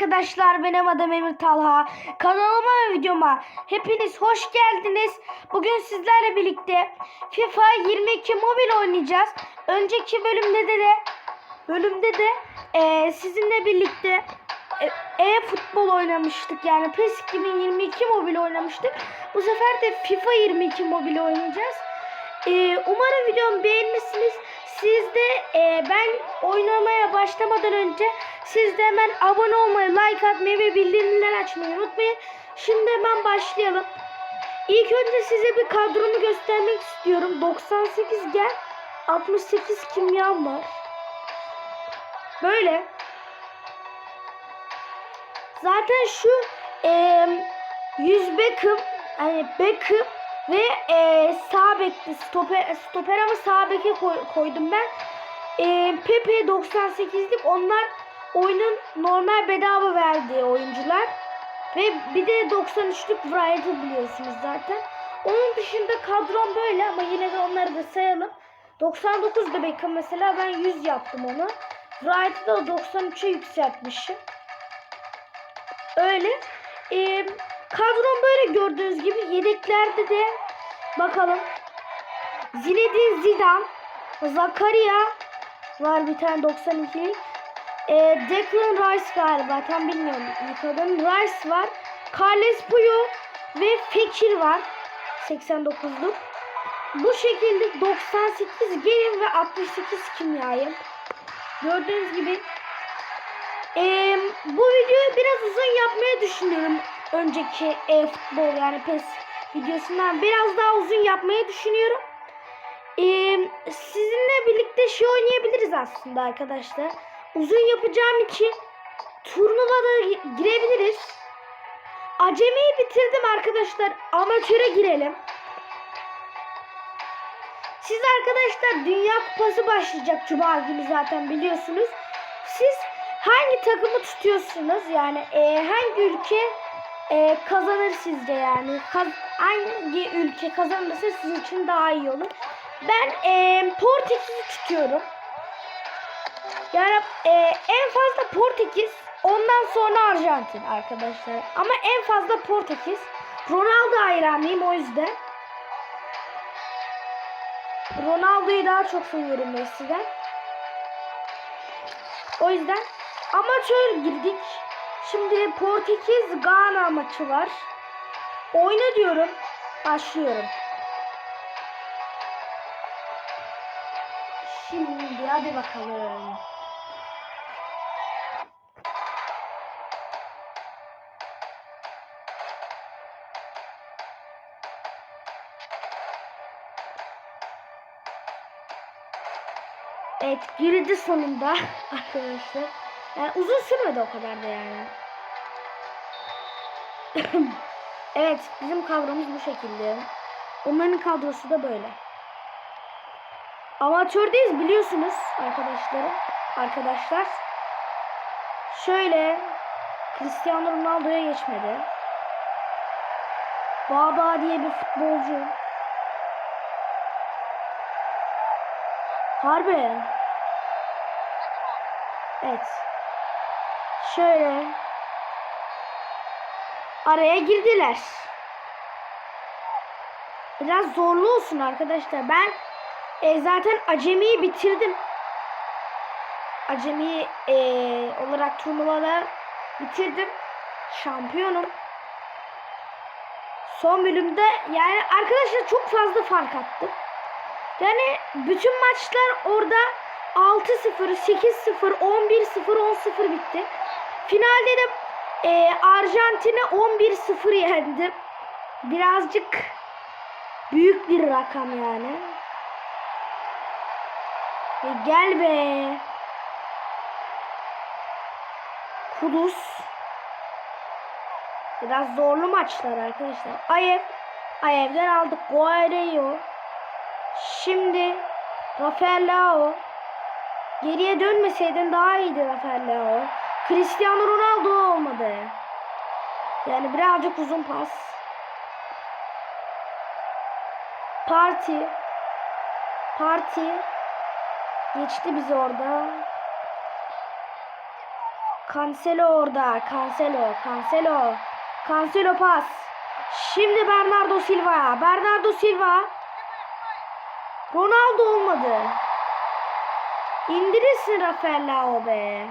arkadaşlar benim adım Emir Talha. Kanalıma ve videoma hepiniz hoş geldiniz. Bugün sizlerle birlikte FIFA 22 mobil oynayacağız. Önceki bölümde de, de bölümde de eee, sizinle birlikte e, e-futbol oynamıştık. Yani PES 2022 mobil oynamıştık. Bu sefer de FIFA 22 mobil oynayacağız. Eee, umarım videomu beğenirsiniz. Siz de eee, ben oynamaya başlamadan önce siz de hemen abone olmayı, like atmayı ve bildirimleri açmayı unutmayın. Şimdi hemen başlayalım. İlk önce size bir kadromu göstermek istiyorum. 98 gel, 68 kimyam var. Böyle. Zaten şu eee 100 Beckham, hani Beckham ve eee sağ bekli stoper, stoper ama sağ beke koy- koydum ben. Eee Pepe 98'lik onlar oyunun normal bedava verdiği oyuncular. Ve bir de 93'lük Wright'ı biliyorsunuz zaten. Onun dışında kadrom böyle ama yine de onları da sayalım. 99'da Beckham mesela ben 100 yaptım onu. Wright'ı da 93'e yükseltmişim. Öyle. Ee, kadrom böyle gördüğünüz gibi. Yedeklerde de bakalım. Zinedine Zidane, Zakaria var bir tane 92. Ee, Declan Rice galiba tam bilmiyorum ilk adını. Rice var. Carles Puyo ve Fekir var. 89'luk. Bu şekilde 98 gelin ve 68 kimyayım. Gördüğünüz gibi ee, bu videoyu biraz uzun yapmayı düşünüyorum. Önceki e-futbol yani PES videosundan biraz daha uzun yapmayı düşünüyorum. Ee, sizinle birlikte şey oynayabiliriz aslında arkadaşlar. Uzun yapacağım için turnuvada gi- girebiliriz. Acemiyi bitirdim arkadaşlar. Amatöre girelim. Siz arkadaşlar Dünya Kupası başlayacak Cuma günü zaten biliyorsunuz. Siz hangi takımı tutuyorsunuz? Yani e, hangi ülke e, kazanır sizce yani? Kaz- hangi ülke kazanırsa sizin için daha iyi olur. Ben e, Portekiz'i tutuyorum. Yani e, en fazla Portekiz, ondan sonra Arjantin arkadaşlar. Ama en fazla Portekiz. Ronaldo hayranıyım o yüzden. Ronaldo'yu daha çok seviyorum Messi'den. O yüzden amatör girdik. Şimdi Portekiz Gana maçı var. Oyna diyorum. Başlıyorum. Şimdi hadi bakalım. Evet girdi sonunda arkadaşlar. Yani uzun sürmedi o kadar da yani. evet bizim kadromuz bu şekilde. Onların kadrosu da böyle. Amatördeyiz biliyorsunuz arkadaşlarım. Arkadaşlar. Şöyle Cristiano Ronaldo'ya geçmedi. Baba diye bir futbolcu. Harbi. Evet. Şöyle. Araya girdiler. Biraz zorlu olsun arkadaşlar. Ben e, zaten acemiyi bitirdim. Acemi e, olarak turnuvada bitirdim. Şampiyonum. Son bölümde yani arkadaşlar çok fazla fark attım. Yani bütün maçlar orada 6-0, 8-0, 11-0, 10-0 bitti. Finalde de e, Arjantin'e 11-0 yendim. Birazcık büyük bir rakam yani. E, gel be. Kudüs. Biraz zorlu maçlar arkadaşlar. Ayev. Ayev'den aldık. Guareyo. Şimdi Rafael Leao. Geriye dönmeseydin daha iyiydi Rafael Leao. Cristiano Ronaldo olmadı. Yani birazcık uzun pas. Parti. Parti. Geçti bizi orada. Cancelo orada. Cancelo. Cancelo. Cancelo pas. Şimdi Bernardo Silva. Bernardo Silva. Ronaldo olmadı. İndirirsin Rafael Leao be.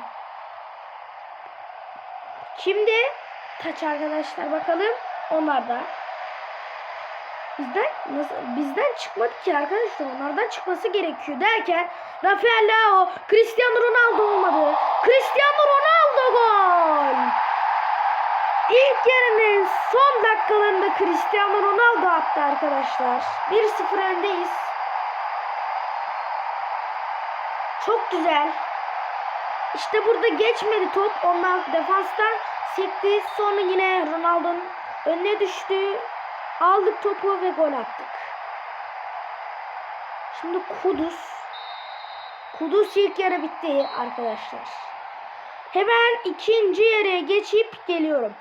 Şimdi taç arkadaşlar bakalım. Onlar da. Bizden nasıl bizden çıkmadı ki arkadaşlar. Onlardan çıkması gerekiyor derken Rafael Leao, Cristiano Ronaldo olmadı. Cristiano Ronaldo gol. İlk yarının son dakikalarında Cristiano Ronaldo attı arkadaşlar. 1-0 öndeyiz. Çok güzel. İşte burada geçmedi top. Ondan defanstan sekti. Sonra yine Ronaldo'nun önüne düştü. Aldık topu ve gol attık. Şimdi Kudüs. Kudüs ilk yarı bitti arkadaşlar. Hemen ikinci yere geçip geliyorum.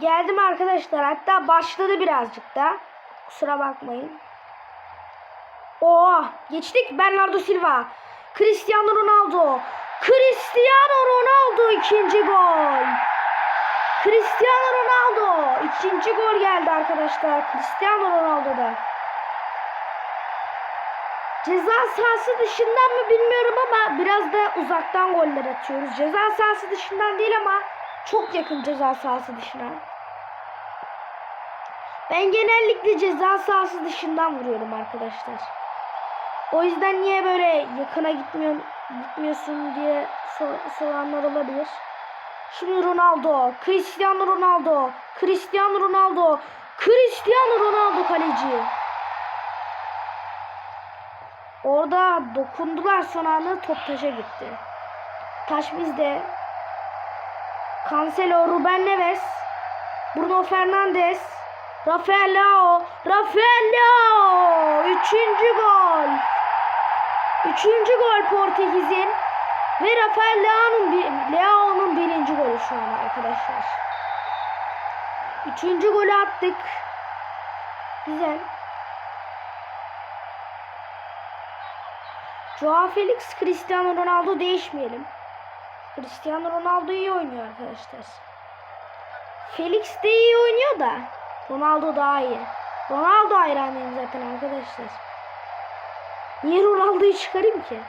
Geldim arkadaşlar. Hatta başladı birazcık da. Kusura bakmayın. Oo, geçtik Bernardo Silva. Cristiano Ronaldo. Cristiano Ronaldo ikinci gol. Cristiano Ronaldo ikinci gol geldi arkadaşlar. Cristiano Ronaldo'da. Ceza sahası dışından mı bilmiyorum ama biraz da uzaktan goller atıyoruz. Ceza sahası dışından değil ama çok yakın ceza sahası dışına. Ben genellikle ceza sahası dışından vuruyorum arkadaşlar. O yüzden niye böyle yakına gitmiyor, gitmiyorsun diye sor, soranlar olabilir. Şimdi Ronaldo, Cristiano Ronaldo, Cristiano Ronaldo, Cristiano Ronaldo kaleci. Orada dokundular son anda top taşa gitti. Taş bizde. Cancelo, Ruben Neves, Bruno Fernandes, Rafael Leao, Rafael Leao, üçüncü gol. Üçüncü gol Portekiz'in ve Rafael Leao'nun Leao'nun birinci golü şu an arkadaşlar. Üçüncü golü attık. Güzel. Joao Felix, Cristiano Ronaldo değişmeyelim. Cristiano Ronaldo iyi oynuyor arkadaşlar. Felix de iyi oynuyor da Ronaldo daha iyi. Ronaldo hayranıyım zaten arkadaşlar. Niye Ronaldo'yu çıkarayım ki?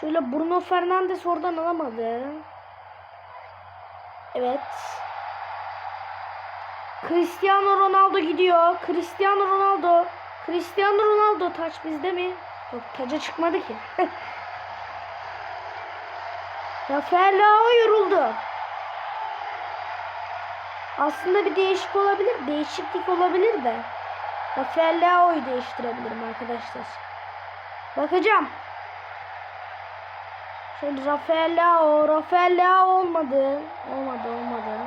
Şöyle Bruno Fernandes oradan alamadı. Evet. Cristiano Ronaldo gidiyor. Cristiano Ronaldo. Cristiano Ronaldo taç bizde mi? Yok taca çıkmadı ki. Rafael Leao yoruldu. Aslında bir değişik olabilir. Değişiklik olabilir de. Rafael Leao'yu değiştirebilirim arkadaşlar. Bakacağım. Şimdi. Rafael Leao olmadı. Olmadı olmadı.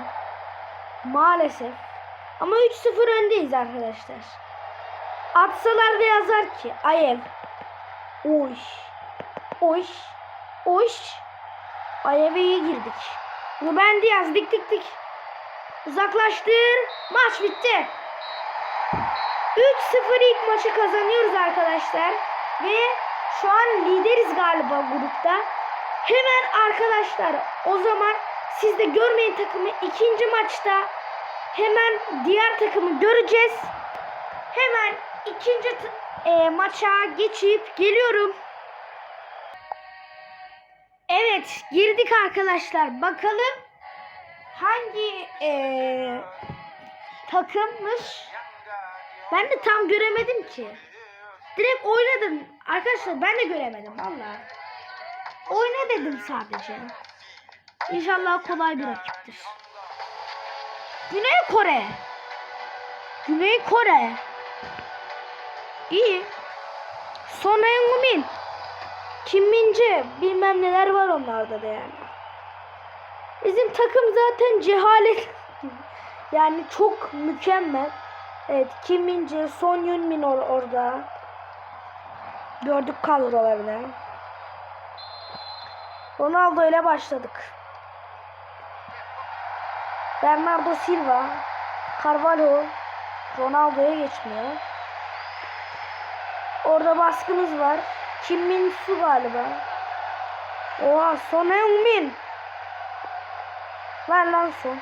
Maalesef. Ama 3-0 öndeyiz arkadaşlar. Atsalar da yazar ki Ayev. Oş. Oş. Oş. Ayev'e iyi girdik. Ruben Diaz dik dik dik. Uzaklaştır. Maç bitti. 3-0 ilk maçı kazanıyoruz arkadaşlar. Ve şu an lideriz galiba grupta. Hemen arkadaşlar o zaman siz de görmeyin takımı ikinci maçta hemen diğer takımı göreceğiz. Hemen ikinci e, maça geçip geliyorum. Evet girdik arkadaşlar. Bakalım hangi e, takımmış. Ben de tam göremedim ki. Direkt oynadım. Arkadaşlar ben de göremedim valla. Oyna dedim sadece. İnşallah kolay bir rakiptir. Güney Kore. Güney Kore. İyi. Son Heung-min. Kim Min-jae. Bilmem neler var onlarda da yani. Bizim takım zaten cehalet. yani çok mükemmel. Evet Kim Min-jae, Son Yun-min or orada. Gördük kadrolarını. Ronaldo ile başladık. Bernardo Silva, Carvalho, Ronaldo'ya geçmiyor. Orada baskımız var. Kim Min Su galiba. Oha Son Heung-min. Ver lan son.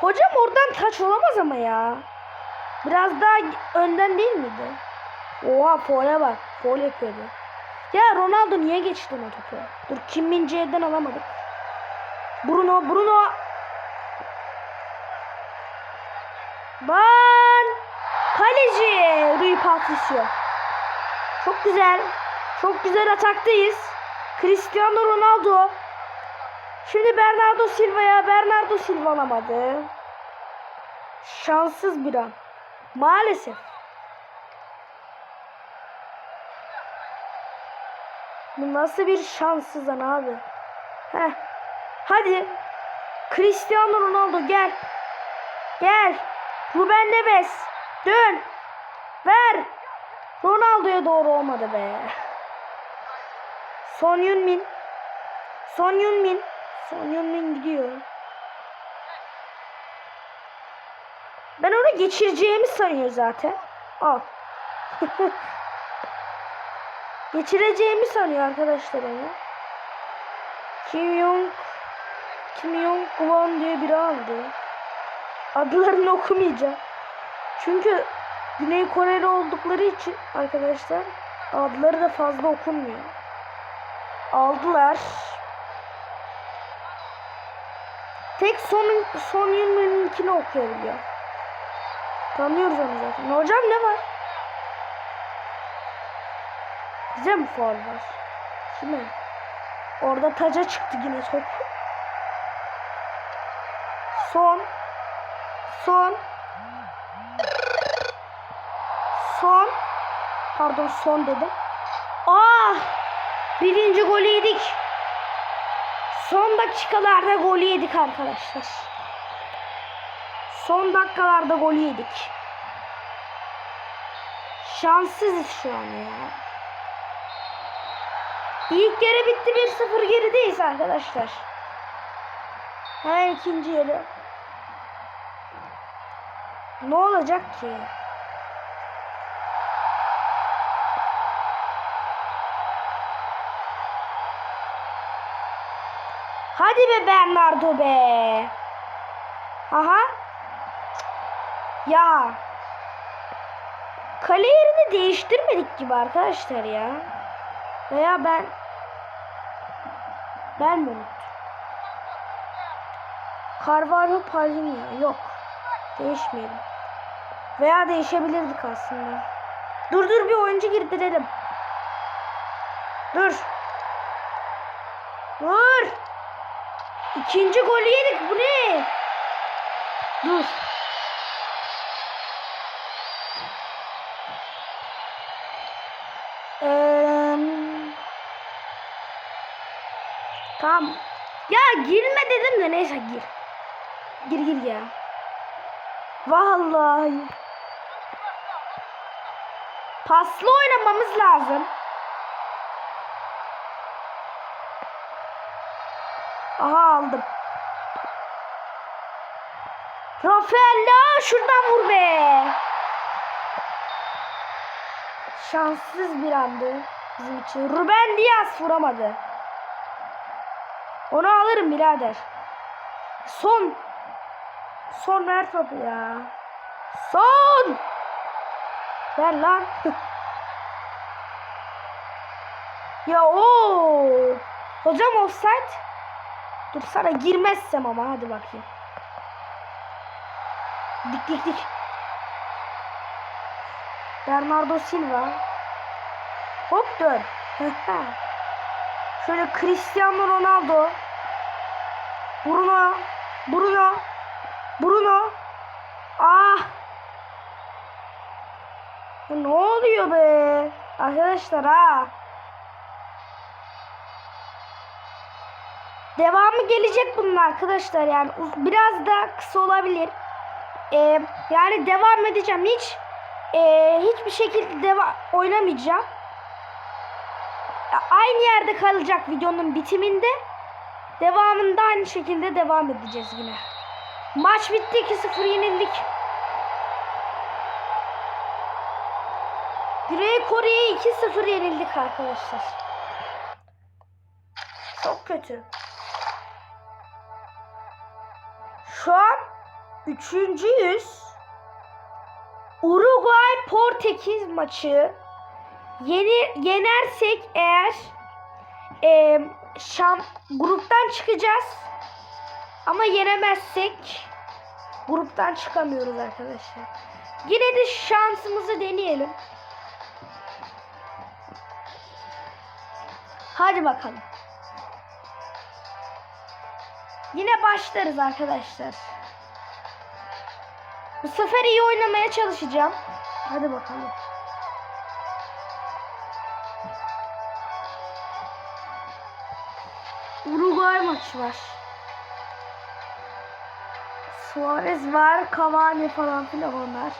Hocam oradan taç olamaz ama ya. Biraz daha önden değil miydi? Oha foul'e bak. Foul yapıyordu. Ya Ronaldo niye geçtin o topu? Dur Kim Min alamadık. Bruno, Bruno. Ban. Kaleci Rui Patricio. Çok güzel. Çok güzel ataktayız. Cristiano Ronaldo. Şimdi Bernardo Silva'ya Bernardo Silva alamadı. Şanssız bir an. Maalesef. Bu nasıl bir şanssız an abi. Heh. Hadi. Cristiano Ronaldo gel. Gel. Ruben Neves. Dön. Ver. Ronaldo'ya doğru olmadı be. Son Yunmin. Son Yunmin. Son Yunmin gidiyor. Ben onu geçireceğimi sanıyor zaten. Al. Geçireceğimi sanıyor arkadaşlar onu. Kim Yong Kim Yong Kwon diye biri aldı. Adlarını okumayacağım. Çünkü Güney Koreli oldukları için arkadaşlar adları da fazla okunmuyor. Aldılar. Tek son son 20'ninkini okuyabiliyor. Tanıyoruz onu zaten. Hocam ne var? Bize mi faul var? Kime? Orada taca çıktı yine top. Son. Son. Son. Pardon son dedim. Ah! Birinci golü yedik. Son dakikalarda golü yedik arkadaşlar. Son dakikalarda golü yedik. Şanssızız şu an ya. İlk yarı bitti 1-0 gerideyiz arkadaşlar. Hemen ikinci yarı. Ne olacak ki? Hadi be Bernardo be. Aha. Ya. Kale yerini değiştirmedik gibi arkadaşlar ya. Veya ben ben mi unuttum? Carvalho Palhinha yok. Değişmeyelim. Veya değişebilirdik aslında. Dur dur bir oyuncu girdirelim. Dur. Dur. İkinci golü yedik. Bu ne? Dur. Eee... Tamam. Ya girme dedim de neyse gir. Gir gir ya. Vallahi. Paslı oynamamız lazım. Aha aldım. Rafaella şuradan vur be. Şanssız bir andı bizim için. Ruben Diaz vuramadı. Onu alırım birader. Son. Son ver topu ya. Son. Ver lan. ya o. Hocam offside. Dur sana girmezsem ama hadi bakayım. Dik dik dik. Bernardo Silva. Hop dön. Şöyle Cristiano Ronaldo. Bruno. Bruno. Bruno. Ah. Ne oluyor be? Arkadaşlar ha. Devamı gelecek bunun arkadaşlar yani biraz da kısa olabilir. Ee, yani devam edeceğim hiç ee, hiçbir şekilde deva oynamayacağım. Aynı yerde kalacak videonun bitiminde. Devamında aynı şekilde devam edeceğiz yine. Maç bitti 2-0 yenildik. Güney Kore'ye 2-0 yenildik arkadaşlar. Çok kötü. Üçüncüyüz. Uruguay Portekiz maçı yeni yenersek eğer e, şam gruptan çıkacağız. Ama yenemezsek gruptan çıkamıyoruz arkadaşlar. Yine de şansımızı deneyelim. Hadi bakalım. Yine başlarız arkadaşlar. Bu sefer iyi oynamaya çalışacağım. Hadi bakalım. Uruguay maçı var. Suarez var, Cavani falan filan onlar.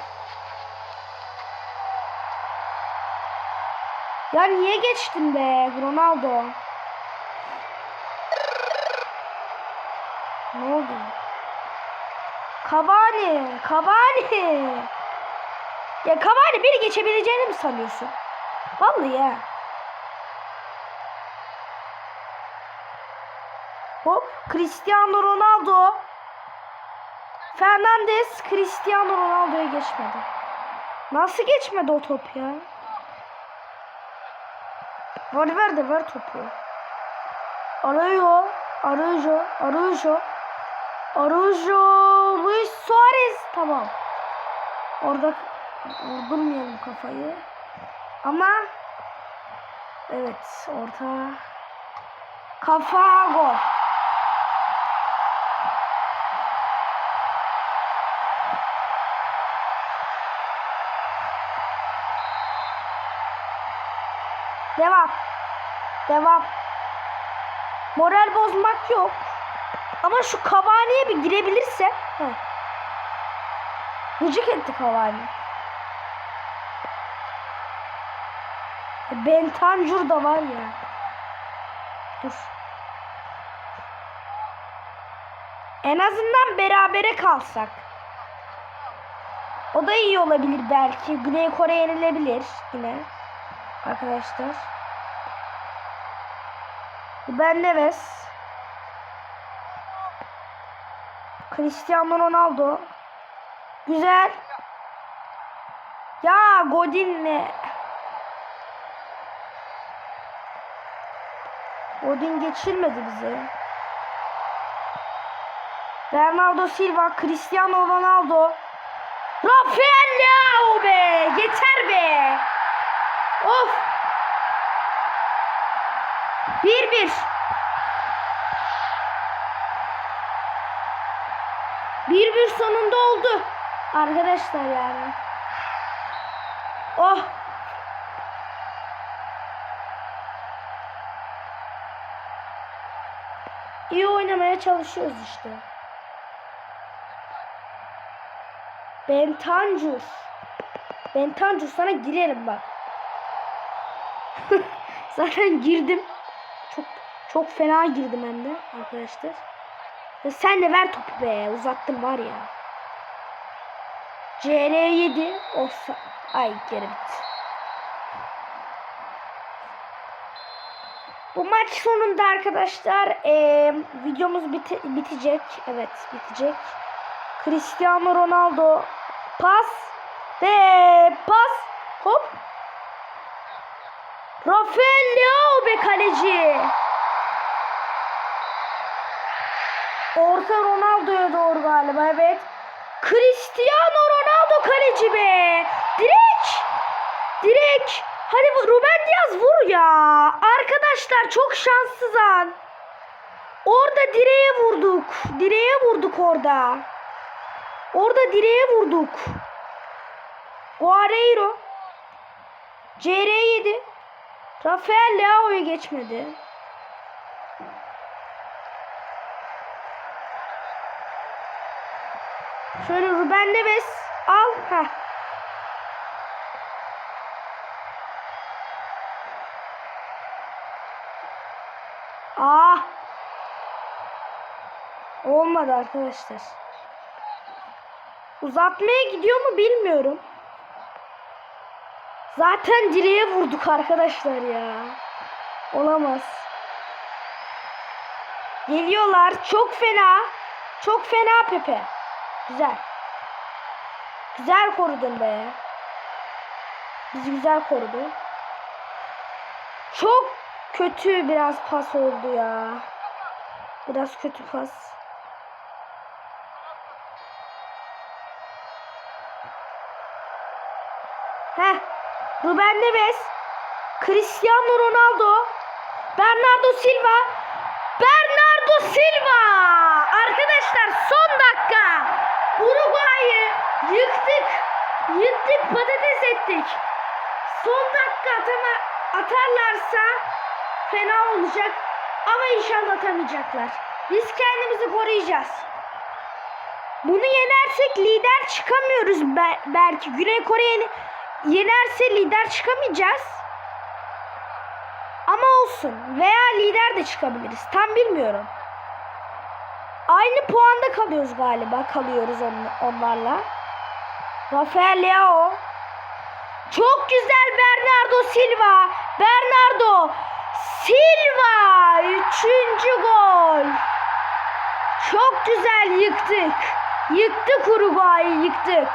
Ya niye geçtin be Ronaldo? Ne oldu? Cavani, Cavani. Ya Cavani beni geçebileceğini mi sanıyorsun? Vallahi ya. Hop, Cristiano Ronaldo. Fernandes Cristiano Ronaldo'ya geçmedi. Nasıl geçmedi o top ya? Valverde ver topu. Araujo, Araujo, Araujo. Araujo, Luis Suarez. Tamam. Orada vurdurmayalım kafayı. Ama evet orta kafa gol. Devam. Devam. Moral bozmak yok. Ama şu Cavani'ye bir girebilirse. Heh. Gıcık etti Cavani. E, Bentancur da var ya. Dur. En azından berabere kalsak. O da iyi olabilir belki. Güney Kore yenilebilir yine. Arkadaşlar. Ben Neves. Cristiano Ronaldo. Güzel. Ya Godin'le. Godin geçirmedi bizi. Bernardo Silva, Cristiano Ronaldo. Rafael Leao be! Yeter be! Of! 1-1. Bir bir sonunda oldu. Arkadaşlar yani. Oh. İyi oynamaya çalışıyoruz işte. Bentancur. Bentancur sana girerim bak. Zaten girdim. Çok çok fena girdim hem de arkadaşlar. Ya sen de ver topu be. Uzattım var ya. CR7 olsa ay geri bitti. Bu maç sonunda arkadaşlar eee, videomuz biti- bitecek. Evet bitecek. Cristiano Ronaldo pas ve pas hop Rafael Leao be kaleci. Orta Ronaldo'ya doğru galiba evet. Cristiano Ronaldo kaleci be. Direkt. Direkt. Hadi Ruben Diaz vur ya. Arkadaşlar çok şanssız an. Orada direğe vurduk. Direğe vurduk orada. Orada direğe vurduk. Guerreiro. CR7. Rafael Leao'ya geçmedi. Şöyle Ruben Neves al. Heh. Ah. Olmadı arkadaşlar. Uzatmaya gidiyor mu bilmiyorum. Zaten direğe vurduk arkadaşlar ya. Olamaz. Geliyorlar. Çok fena. Çok fena Pepe. Güzel. Güzel korudun be. Bizi güzel korudu. Çok kötü biraz pas oldu ya. Biraz kötü pas. Heh. Ruben Neves. Cristiano Ronaldo. Bernardo Silva. Bernardo Silva. Arkadaşlar son dakika. Uruguay'ı yıktık. Yıktık patates ettik. Son dakika atama, atarlarsa fena olacak. Ama inşallah atamayacaklar. Biz kendimizi koruyacağız. Bunu yenersek lider çıkamıyoruz be- belki. Güney Kore'yi yenerse lider çıkamayacağız. Ama olsun. Veya lider de çıkabiliriz. Tam bilmiyorum. Aynı puanda kalıyoruz galiba. Kalıyoruz on- onlarla. Rafael Leao. Çok güzel Bernardo Silva. Bernardo Silva. Üçüncü gol. Çok güzel yıktık. Yıktık Uruguay'ı yıktık.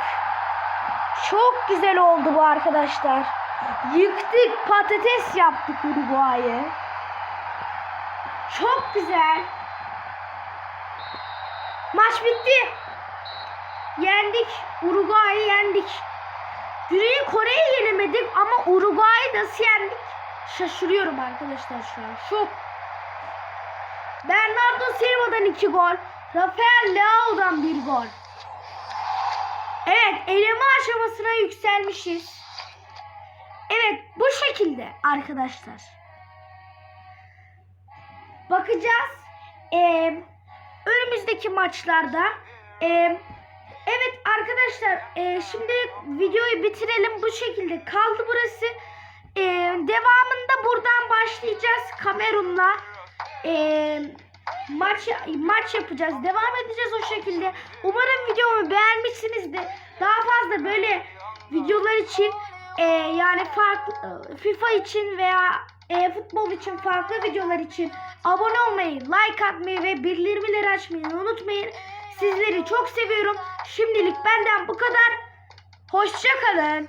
Çok güzel oldu bu arkadaşlar. Yıktık patates yaptık Uruguay'ı. Çok güzel. Maç bitti. Yendik. Uruguay'ı yendik. Güney Kore'yi yenemedik ama Uruguay'ı nasıl yendik? Şaşırıyorum arkadaşlar şu an. Şok. Bernardo Silva'dan 2 gol. Rafael Leao'dan 1 gol. Evet eleme aşamasına yükselmişiz. Evet bu şekilde arkadaşlar. Bakacağız. Ee, önümüzdeki maçlarda. Ee, evet arkadaşlar e, şimdi videoyu bitirelim. Bu şekilde kaldı burası. Ee, devamında buradan başlayacağız. Kamerun'la. Ee, maç maç yapacağız. Devam edeceğiz o şekilde. Umarım videomu beğenmişsinizdir. Daha fazla böyle videolar için e, yani farklı FIFA için veya e, futbol için farklı videolar için abone olmayı, like atmayı ve bildirimleri açmayı unutmayın. Sizleri çok seviyorum. Şimdilik benden bu kadar. Hoşçakalın.